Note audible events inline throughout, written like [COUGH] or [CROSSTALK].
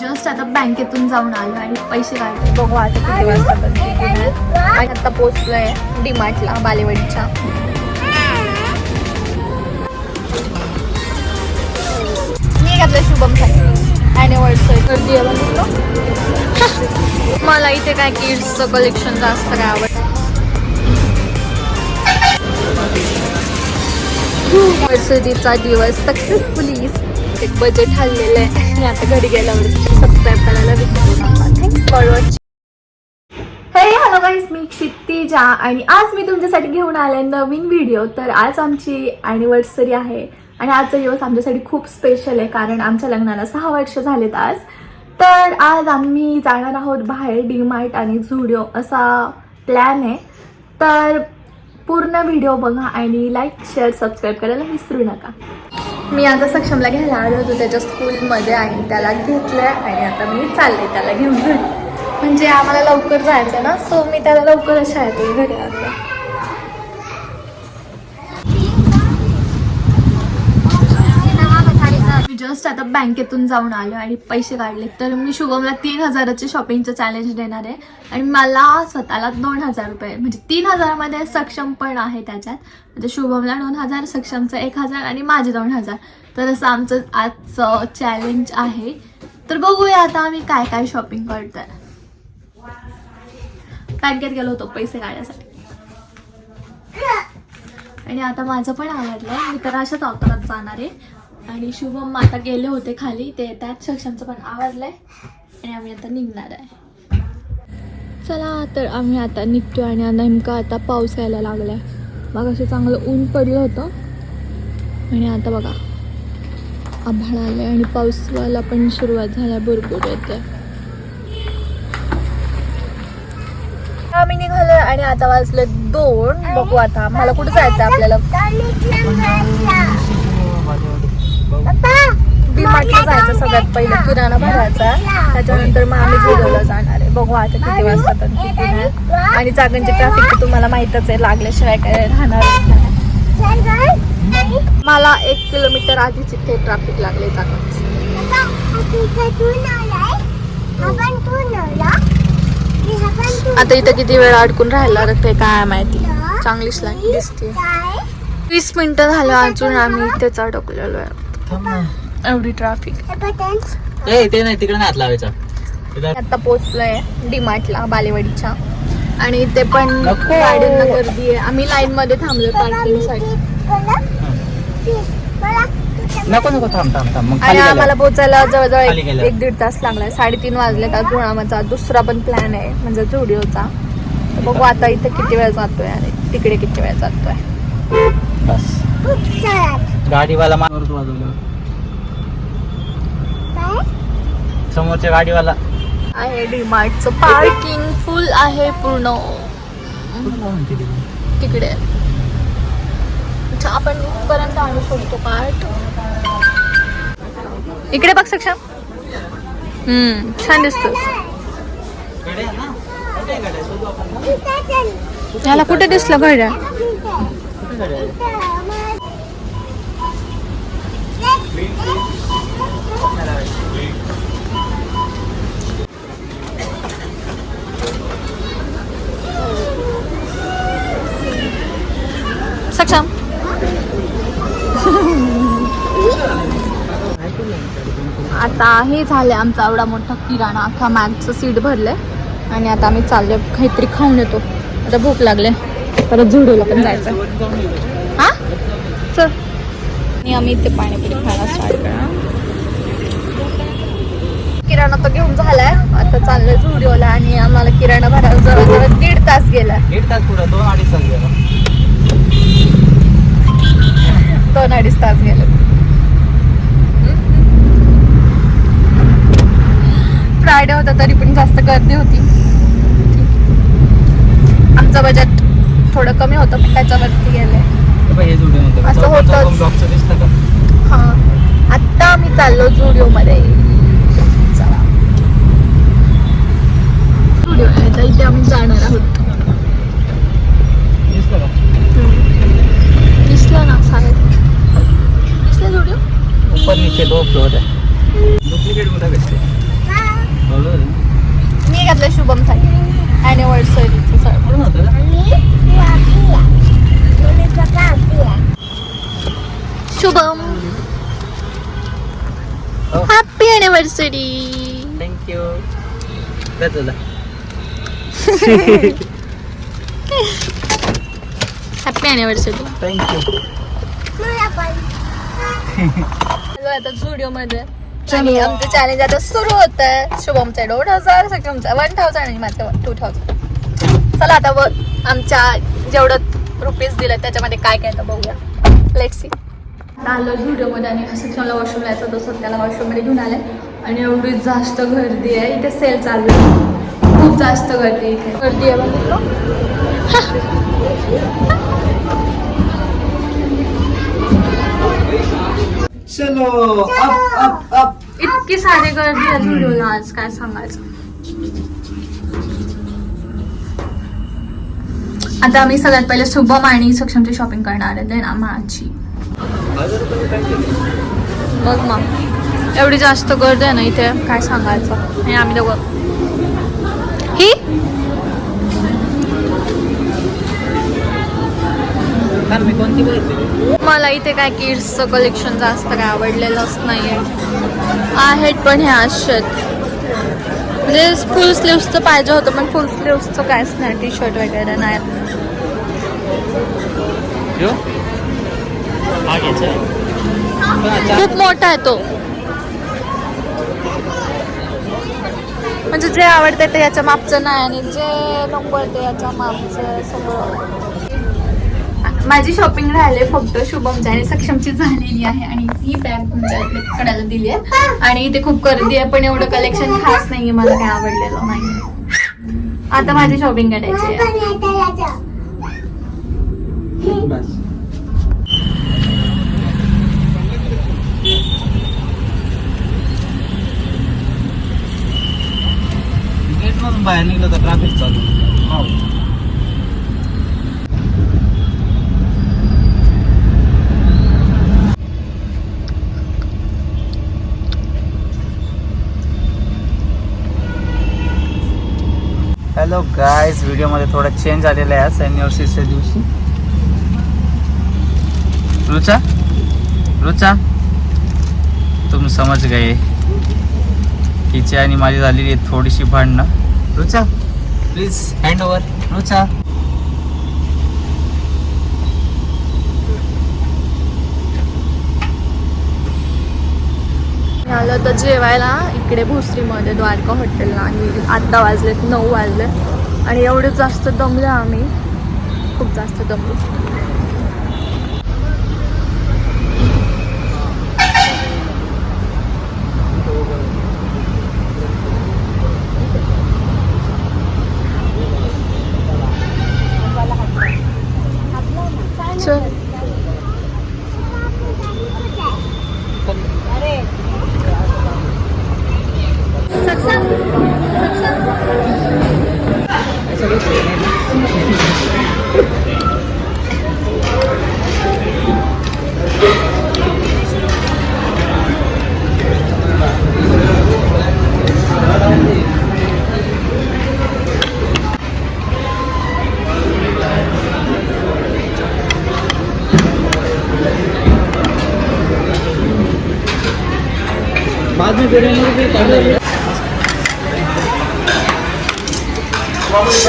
Just आता बँकेतून जाऊन आलो आणि पैसे काढले बघू आता किती वाजता आता पोचलोय डीमार्टला बालेवाडीच्या. मी घातलं शुभमसाठी ॲनिव्हर्सरी गर्दी आहे मला इथे काय किड्सचं कलेक्शन जास्त काय आवडतं ॲनिव्हर्सरीचा दिवस सक्सेसफुली एक बजेट हल्लेलं आहे. आणि आता घरी गेल्यावर सबस्क्राईब करायला विसरू नका. Thanks for watching hey hello guys मी क्षितिजा आणि आज मी तुमच्यासाठी घेऊन आले नवीन व्हिडिओ तर आज आमची ॲनिव्हर्सरी आहे आणि आजचा दिवस आमच्यासाठी खूप स्पेशल आहे कारण आमच्या लग्नाला सहा वर्ष झालेत आज. तर आज आम्ही जाणार आहोत बाहेर डीमार्ट आणि झुडिओ असा प्लॅन आहे. तर पूर्ण व्हिडिओ बघा आणि लाईक शेअर सबस्क्राईब करायला विसरू नका. मी आता सक्षमला घ्यायला आलो होतो त्याच्या स्कूलमध्ये आणि त्याला घेतलं आणि आता मी चालले त्याला घेऊन. घरी म्हणजे आम्हाला लवकर जायचं ना सो मी त्याला लवकर शाळेतून घरी आणलं मी जस्ट आता बँकेतून जाऊन आलो आणि पैसे काढले. तर मी शुभमला तीन हजाराचे शॉपिंगचं चॅलेंज देणार आहे. आणि मला स्वतःला दोन हजार रुपये म्हणजे तीन हजारामध्ये सक्षम पण आहे त्याच्यात. म्हणजे शुभमला दोन हजार सक्षमचं एक हजार आणि माझे दोन हजार. तर असं आमचं आजचं चॅलेंज आहे. तर बघूया आता आम्ही काय काय शॉपिंग करतोय. बँकेत गेलो होतो पैसे काढण्यासाठी आणि आता माझं पण आवडलं. मी तर अशाच अवतारात जाणार आहे. आणि शुभम आता गेले होते खाली. ते त्यात सक्षमचं पण आवडलंय आणि आम्ही आता निघणार आहे. चला तर आम्ही आता निघतो आणि नेमका आता पाऊस यायला लागलाय. मग असं चांगलं ऊन पडलं होतं. आणि आता बघा आभाळ आले आणि पाऊसवाला पण सुरुवात झाल्या. भरपूर येते आम्ही निघालो आणि आता वाजले दोन. बघू आता. मला कुठं जायचं आपल्याला? डीमार्टला जायचं सगळ्यात पहिलं किराणा भरायचा. त्याच्यानंतर मग आम्ही झुडवला जाणार आहे. बघू आता किती वाजता तर किती नाही. आणि चाकणचे ट्रॅफिक तर तुम्हाला माहीतच आहे लागल्याशिवाय काय राहणार मला एक किलोमीटर आधीच इथे ट्रॅफिक लागले चाकणचे आता इथं किती वेळ अडकून राहायला लागते काय माहिती? चांगलीच लाईन दिसते वीस मिनिटं झालं अजून आम्ही इथेच अडकलेलो आहे. एवढी ट्रॅफिक ए ते नाही तिकडे नाही हात लावायचा आता पोचलोय डीमार्टला बालेवाडीच्या. आणि इथे पण नको. गाड्यांना गर्दी आहे. आम्ही लाईन मध्ये थांबलो पार्किंगसाठी. नको नको थांब थांब थांब. मग आणि खाली आम्हाला गेला पोचायला जवळजवळ खाली एक- दीड तास लागलाय. साडेतीन वाजलेत अजून आमचा दुसरा पण प्लॅन आहे म्हणजे झुडिओचा बघू आता इथे किती वेळ जातोय आणि तिकडे किती वेळ जातोय. बस. गाडीवाला मारत वाजवलं. समोरच्या गाडीवाला. आहे डीमार्टचं पार्किंग फुल आहे पूर्ण. तिकडे? अच्छा, आपण इथपर्यंत आणू शकतो कार्ट इकडे बघ सक्षम. हम्म छान दिसतो याला कुठे दिसलं? घड्याळ सक्षम. आता हे झालं आमचा एवढा मोठा किराणा. अख्खा मॅगचं सीट भरलंय. आणि आता आम्ही चाललो काहीतरी खाऊन येतो. आता भूक लागले. परत झुडूला पण जायचं हा? चल. आणि आम्ही इथे पाणीपुरी खायला स्टार्ट करणार. किराणा तर घेऊन झालाय. आता चाललोय झुडिओला आणि आम्हाला किराणा भरायला जवळजवळ दीड तास गेलाय. दीड तास पुढं दोन अडीच तास गेला. दोन अडीच तास गेले. फ्रायडे होता तरी पण जास्त गर्दी होती. आमचं बजेट थोडं कमी होतं पण त्याच्यावरती गेले. म्हणतो असं होतंच. आता मी चाललो स्टुडिओ मध्ये स्टुडिओ आता इथे आम्ही जाणार आहोत. दिसला ना साहेब? दिसला स्टुडिओ ऊपर नीचे दो फ्लोर मी घातलं शुभमसाठी अॅनिव्हर्सरीचं Shubham. Anniversary thank you happy anniversary thank you आता झुडिओ मध्ये आणि आमचं चॅलेंज आता सुरू होत आहे शुभमचं दोन हजार सक्षमचं वन थाउजंड आणि माझं टू थाउजंड चला आता व आमच्या जेवढं रुपीज दिलं त्याच्यामध्ये काय काय तर बघूया. लेट सी आलो झुडिओमध्ये आणि सक्षमला वॉशरूम जायचं होतं सो त्याला वॉशरूममध्ये घेऊन आले. आणि एवढी जास्त गर्दी आहे. इथे सेल चालू आहे. खूप जास्त गर्दी आहे इथे. गर्दी आहे चलो अप अप अप इतकी सारी गर्दी आहे झुडिओला आज काय सांगायचं? आता आम्ही सगळ्यात पहिले शुभम आणि सक्षमची शॉपिंग करणार आहे. देन माझी. बघ मग एवढी जास्त गर्दी आहे ना इथे. काय सांगायचं? आणि आम्ही दोघं. ही? मी कोणती मला इथे काय किड्सचं कलेक्शन जास्त काय आवडलेलंच नाही आहेत पण हे असेच म्हणजे फुल स्लीव्सचं पाहिजे होतं पण फुल स्लीव्सचं काहीच नाही टी शर्ट वगैरे नाही. हा खूप मोठा आहे तो. म्हणजे जे आवडते ते याच्या मापचं नाही आणि जे नको आहे ते याच्या मापचं सगळं. माझी शॉपिंग राहिले फक्त शुभमची आणि सक्षमची झालेली आहे आणि ही बॅग तुमच्याकडे दिली आहे आणि इथे खूप गर्दी आहे पण एवढं कलेक्शन खास नाहीये मला काय आवडलेलं नाही आता माझी शॉपिंग करायची आहे बस गेटमधून बाहेर निघलं तर ट्रॅफिक चालू. हो. हॅलो गायज व्हिडिओमध्ये थोडा चेंज आलेला आहे आज दिवशी. रुचा? रुचा? तुम्ही समज गए. तिची आणि माझी झालेली आहे थोडीशी भांडणं. Rucha please hand over Rucha. आलं तर जेवायला इकडे भोसरीमध्ये द्वारका हॉटेलला आणि आत्ता वाजलेत नऊ वाजले आणि एवढे जास्त दमले आम्ही. खूप जास्त दमलो. चल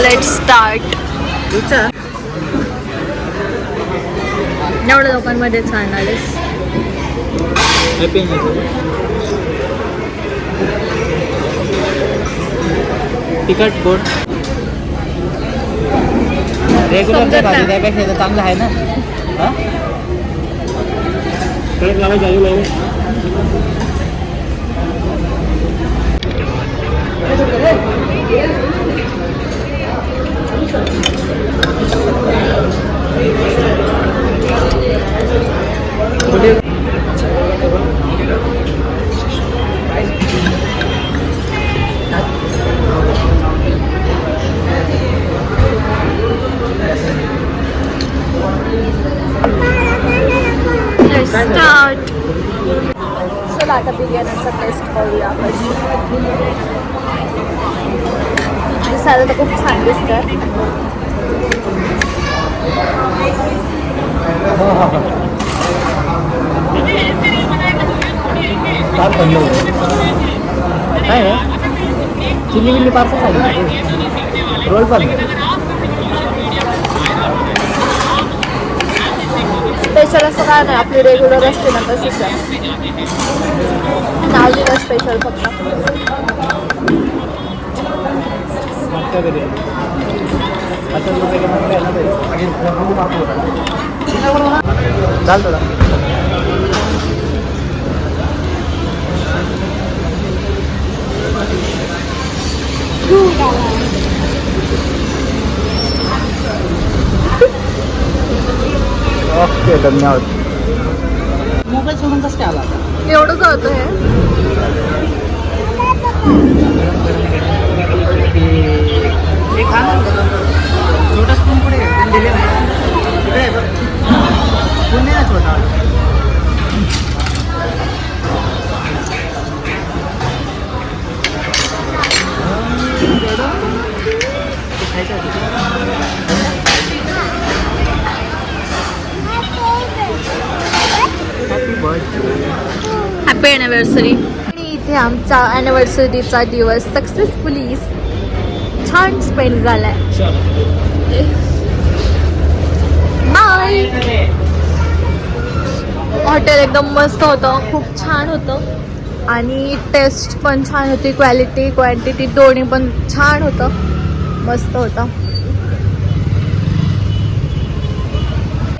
लेट स्टार्ट एवढ्या लोकांमध्ये चालणार आहेस हॅपी तिखट गोड. रेग्युलर भाजी. त्यापेक्षा तर चांगलं आहे ना? हा? स्टार्ट चला आता बिर्याणीचा टेस्ट करूया कशी दिसायला तर खूप छान दिसतं. होतं. चिल्ली बिल्ली पार्सल सांगितलं रोल पण स्पेशल असं काय नाही आपली रेग्युलर असते ना तशीच आहे. नाव दिलं स्पेशल फक्त. चालतं ओके धन्यवाद. मोबाईल सोडून कसं काय आला एवढं कळतं हे खा. छोटा स्पून पुढे आहे स्पून नाही ना छोटा. हॅपी अॅनिव्हर्सरी इथे आमचा अॅनिव्हर्सरीचा दिवस. सक्सेसफुली छान स्पेंड झालाय. बाय हॉटेल एकदम मस्त होतं. खूप छान होतं. आणि टेस्ट पण छान होती. क्वालिटी क्वांटिटी दोन्ही पण छान होतं. मस्त होतं.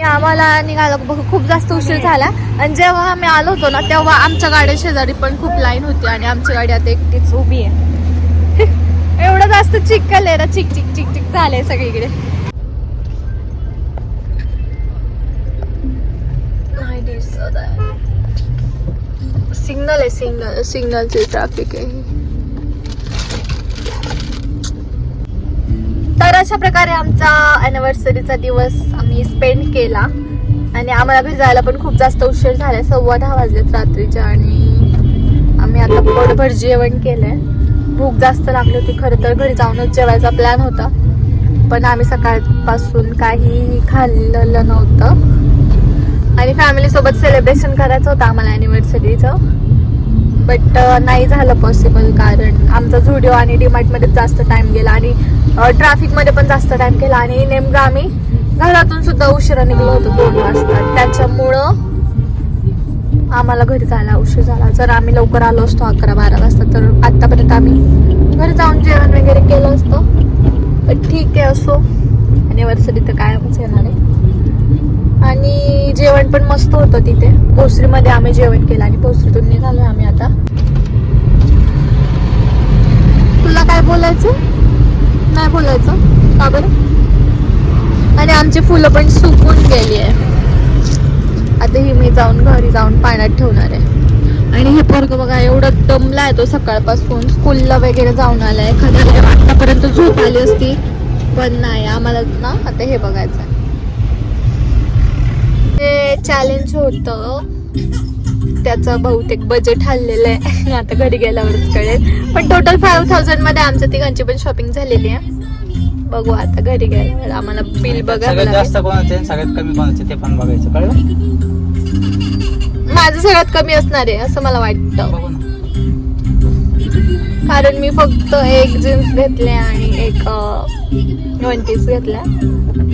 आम्हाला निघालं बघ- खूप जास्त उशीर झाला. आणि जेव्हा आम्ही आलो होतो ना तेव्हा आमच्या गाड्या शेजारी पण खूप लाईन होती आणि आमची गाडी आता एकटीच उभी आहे. एवढं जास्त चिकल आहे ना चिक चिक चिक चिक झालंय सगळीकडे. नाही सिग्नल आहे. सिग्नल सिग्नलचे ट्रॅफिक आहे. तर अशा प्रकारे आमचा अॅनिव्हर्सरीचा दिवस आम्ही स्पेंड केला. आणि आम्हाला घरी जायला पण खूप जास्त उशीर झाला सव्वा दहा वाजलेत रात्रीच्या आणि आम्ही आता पोटभर जेवण केलंय. भूक जास्त लागली होती खरं तर घरी जाऊनच जेवायचा प्लॅन होता. पण आम्ही सकाळपासून काही खाल्लेलं नव्हतं. आणि फॅमिलीसोबत सेलिब्रेशन करायचं होतं आम्हाला अॅनिव्हर्सरीचं बट नाही झालं पॉसिबल कारण आमचा झुडिओ आणि डीमार्टमध्ये जास्त टाईम गेला आणि ट्रॅफिकमध्ये पण जास्त टाईम गेला आणि नेमकं आम्ही घरातून सुद्धा उशिरा निघलो होतो दोन वाजता. त्याच्यामुळं आम्हाला घरी जायला उशीर झाला. जर आम्ही लवकर आलो असतो अकरा बारा वाजता तर आत्तापर्यंत आम्ही घरी जाऊन जेवण वगैरे केलं असतं. पण ठीक आहे असो. अॅनिव्हर्सरी तर कायमच येणार आहे. आणि जेवण पण मस्त होतं तिथे. भोसरीमध्ये आम्ही जेवण केलं आणि भोसरीतून निघालो आम्ही आता. तुला काय बोलायचं? नाही बोलायचं. का बरं? आणि आमची फुलं पण सुकून गेली आहे. आता ही मी जाऊन घरी जाऊन पाण्यात ठेवणार आहे. आणि हे पोरग बघा एवढं दमला आहे तो सकाळपासून. स्कूलला वगैरे जाऊन आलाय. एखाद्या आतापर्यंत झोप आली असती. पण नाही आम्हाला ना आता हे बघायचं आहे. ते चॅलेंज होतं. त्याचं बहुतेक बजेट हल्लेलं आहे. [LAUGHS] आता घरी गेल्यावरच कळेल. पण टोटल फाईव्ह थाउजंडमध्ये आमच्या तिघांची पण शॉपिंग झालेली आहे. बघू आता घरी गेल्यावर आम्हाला बिल बघायला सगळ्यात जास्त लागेल. कोणाचे आणि सगळ्यात कमी कोणाचे ते पण बघायचं. कळलं? माझं सगळ्यात कमी असणार आहे असं मला वाटतं. बघू ना. कारण मी फक्त एक जीन्स घेतले आणि एक वन पीस घेतल्या.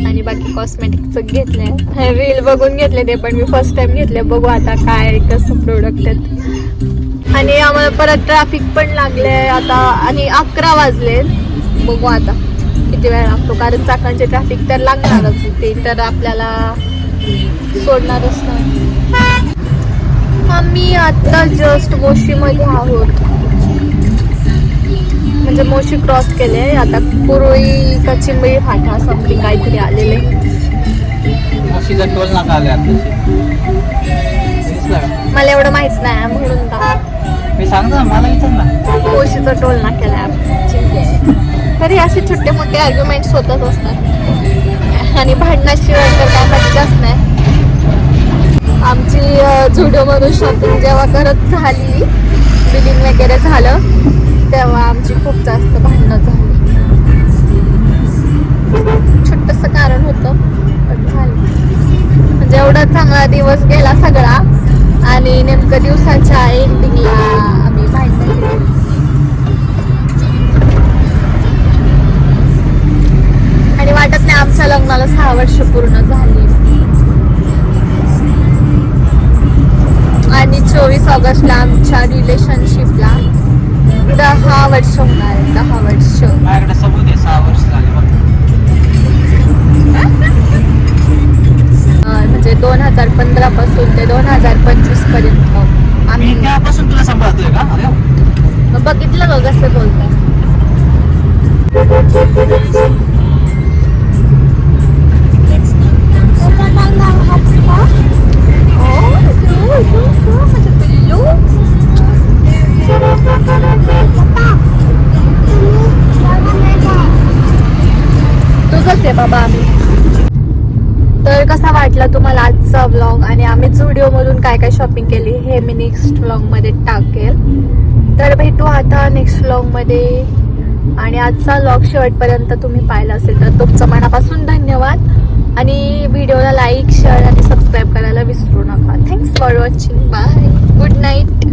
आणि बाकी कॉस्मेटिकचं घेतलंय. रील बघून घेतले ते पण मी फर्स्ट टाइम घेतले. बघू आता काय कसं प्रोडक्ट आहेत. आणि आम्हाला परत ट्रॅफिक पण लागले आता आणि अकरा वाजले बघू आता. किती वेळ लागतो? कारण चाकांचे ट्रॅफिक तर लागणारच. ते तर आपल्याला सोडणारच नाही. आम्ही आता जस्ट मोशीमध्ये आहोत. म्हणजे मोशी क्रॉस केले. आता कुरोळी का चिंबळी फाटा समथिंग काहीतरी आलेले? मला एवढं माहीत नाही म्हणून का मी सांगतो मला विचार ना. मोशीचा टोल ना केला. तरी असे छोटे मोठे आर्ग्युमेंट्स होतच असतात. आणि भांडणाशिवाय तर काय मज्जाच नाही. आमची झुडोमधून शॉपिंग जेव्हा करत झाली बिलिंग वगैरे झालं तेव्हा आमची खूप जास्त भांडणं झाली. छोटस कारण होतं पण झालं. म्हणजे एवढा चांगला दिवस गेला सगळा आणि नेमकं दिवसाच्या एंडिंगला आम्ही भांडण आणि वाटत नाही आमच्या लग्नाला सहा वर्ष पूर्ण झाली. आणि चोवीस ऑगस्टला आमच्या रिलेशनशिपला दहा वर्ष होणार दहा वर्ष. तुझंच आहे बाबा आम्ही. तर कसा वाटला तुम्हाला आजचा व्लॉग आणि आम्ही व्हिडिओमधून काय काय शॉपिंग केली हे मी नेक्स्ट व्लॉगमध्ये टाकेल. तर भेटू आता नेक्स्ट व्लॉगमध्ये आणि आजचा व्लॉग शेवटपर्यंत तुम्ही पाहिला असेल तर तुमचं मनापासून धन्यवाद. आणि व्हिडिओला लाईक शेअर आणि सबस्क्राईब करायला विसरू नका. Thanks for watching bye good night